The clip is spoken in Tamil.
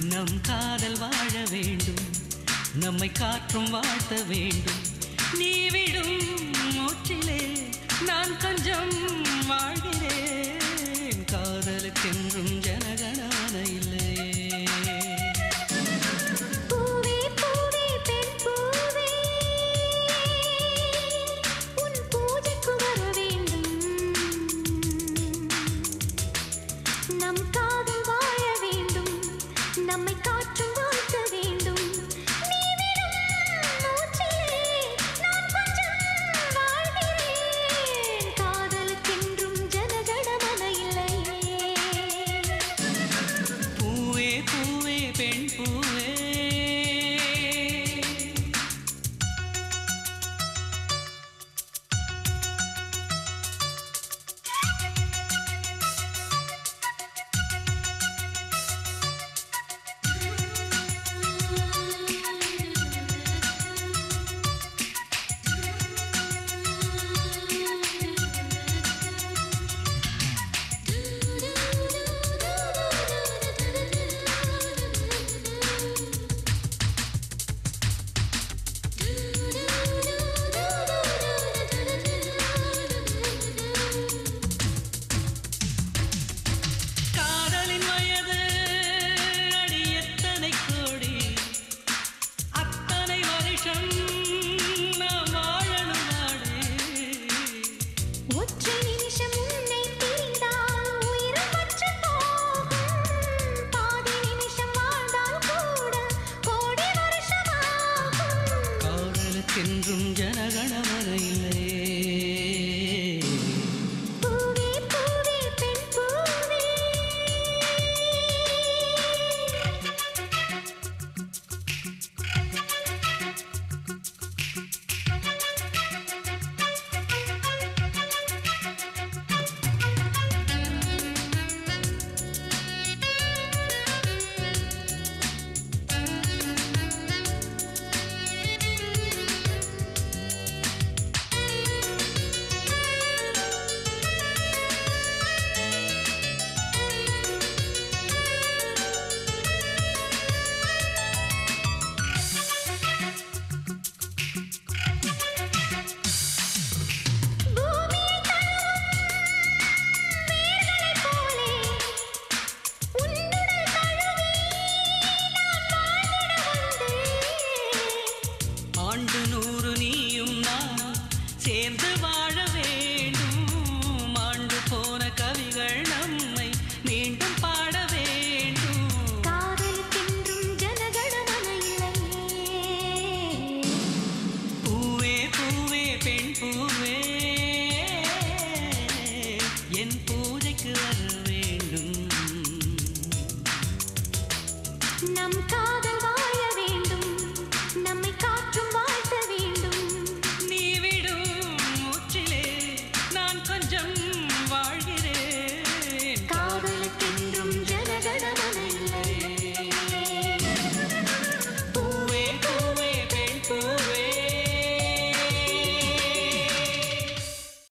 நம் காதல் வாழ வேண்டும். நம்மை காற்றும் வாழ்த்த வேண்டும். நீ விடும் மூச்சிலே நான் கொஞ்சம் வாழ்கிறேன். காதலுக்கென்றும் நம்மை கா என்றும் ஜனகணமன இல்லையே சேர்ந்து வாழ வேண்டும். மாண்டு போன கவிகள் நம்மை மீண்டும் பாட வேண்டும். காதலுக்கென்றும் ஜனகணமனையிலையே பூவே பூவே பெண் பூவே. என் பூஜைக்கு வர வேண்டும். நம் காதல்